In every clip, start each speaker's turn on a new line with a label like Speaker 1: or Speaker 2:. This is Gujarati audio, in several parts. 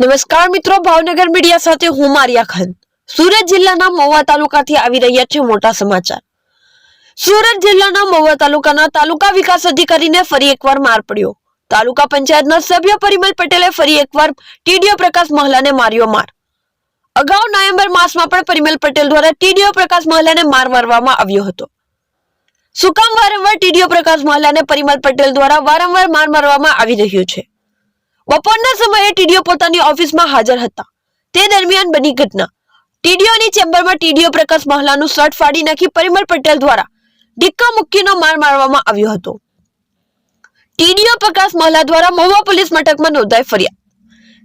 Speaker 1: નમસ્કાર મિત્રો, ભાવનગર મીડિયા સાથે હું મારિયા ખાન સુરત જિલ્લાના મહુવા તાલુકાથી આવી રહ્યા છે મોટા સમાચાર. સુરત જિલ્લાના મહુવા તાલુકાના તાલુકા વિકાસ અધિકારીને ફરી એકવાર માર પડ્યો. તાલુકા પંચાયતના સભ્ય પરિમલ પટેલે ફરી એકવાર ટીડીઓ પ્રકાશ મહલાને માર્યો માર. અગાઉ નવેમ્બર માસમાં પણ પરિમલ પટેલ દ્વારા ટીડીઓ પ્રકાશ મહલાને માર મારવામાં આવ્યો હતો. સુકામ વારંવાર ટીડીઓ પ્રકાશ મહલાને પરિમલ પટેલ દ્વારા વારંવાર માર મારવામાં આવી રહ્યો છે? બપોરના સમયે ટીડીઓ પોતાની ઓફિસમાં હાજર હતા. તે દરમિયાન બની ઘટના. ટીડીઓની ચેમ્બરમાં ટીડીઓ પ્રકાશ મહલાનું શર્ટ ફાડી નાખી પરિમલ પટેલ દ્વારા ડિક્કા મુક્કીનો માર મારવામાં આવ્યો હતો. ટીડીઓ પ્રકાશ મહલા દ્વારા મહુવા પોલીસ મથકમાં નોંધાઈ ફરિયાદ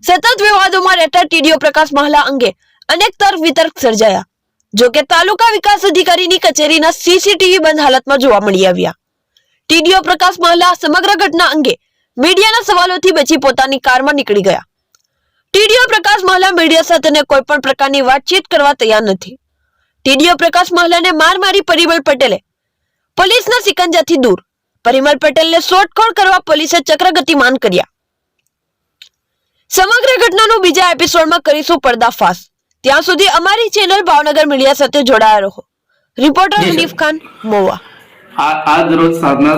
Speaker 1: સતત વિવાદોમાં રહેતા ટીડીઓ પ્રકાશ મહલા અંગે અનેક તર્ક વિતર્ક સર્જાયા. જો કે તાલુકા વિકાસ અધિકારીની કચેરીના સીસીટીવી બંધ હાલતમાં જોવા મળી આવ્યા. ટીડીઓ પ્રકાશ મહલા સમગ્ર ઘટના અંગે મીડિયાના સવાલોથી બચી પોતાની કારમાં નીકળી ગયા. ટીડીઓ પ્રકાશ મહલા મીડિયા સાથે કોઈ પણ પ્રકારની વાતચીત કરવા તૈયાર નથી. ટીડીઓ પ્રકાશ મહલાને માર મારી પરિમલ પટેલે પોલીસના સિકંજાથી દૂર. પરિમલ પટેલને શોધખોળ કરવા પોલીસે ચક્ર ગતિમાન કર્યા. સમગ્ર ઘટનાનું બીજા એપિસોડમાં કરીશું પર્દાફાશ. ત્યાં સુધી અમારી ચેનલ ભાવનગર મીડિયા સાથે જોડાયા રહો. રિપોર્ટર હનીફ ખાન મોવા.
Speaker 2: આજ રોજ સાંજના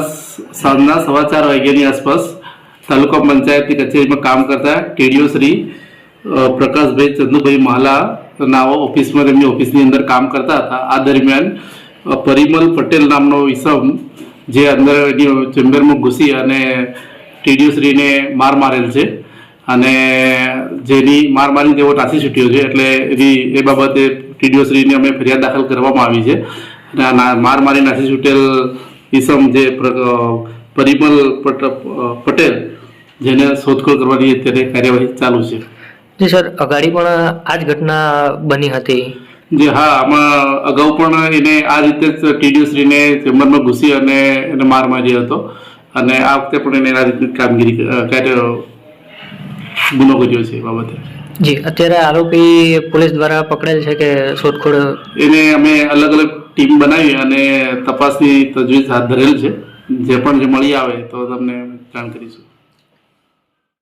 Speaker 2: સાંજના સવા ચાર વાગ્યાની આસપાસ તાલુકા પંચાયતની કચેરીમાં કામ કરતા ટીડીઓ શ્રી પ્રકાશભાઈ ચંદુભાઈ મહાલા નાઓ ઓફિસમાં તેમની ઓફિસની અંદર કામ કરતા હતા આ દરમિયાન પરિમલ પટેલ નામનો ઈસમ જે અંદર એની ચેમ્બરમાં ઘૂસી અને ટીડીઓ માર મારેલ છે અને જેની માર મારીને તેઓ નાસી છૂટ્યો છે એટલે એની એ બાબતે ટીડીઓ અમે ફરિયાદ દાખલ કરવામાં આવી છે અને માર મારી નાસી છૂટેલ ઈસમ જે પરિમલ પટ- પટેલ જેને શોધખોળ કરવાની અત્યારે કાર્યવાહી ચાલુ છે.
Speaker 3: જી સર અગાડી પણ આ જ ઘટના બની હતી.
Speaker 2: જે હા આમાં અગાઉ પણ એને આ રીતે જ ટીડીઓ શ્રીને ચેમ્બરમાં ઘૂસી અને એને માર માર્યો હતો. અને આ વખતે પણ એને આ રીતની કામગીરી કાર્ય ગુનો કર્યો છે એ બાબતે.
Speaker 3: જી અત્યારે આરોપી પોલીસ દ્વારા પકડેલ છે કે શોધખોળ?
Speaker 2: એને અમે અલગ અલગ ટીમ બનાવી અને તપાસની તજવીજ હાથ ધરેલ છે. જે પણ જે મળી આવે તો તમને જાણ કરીશું.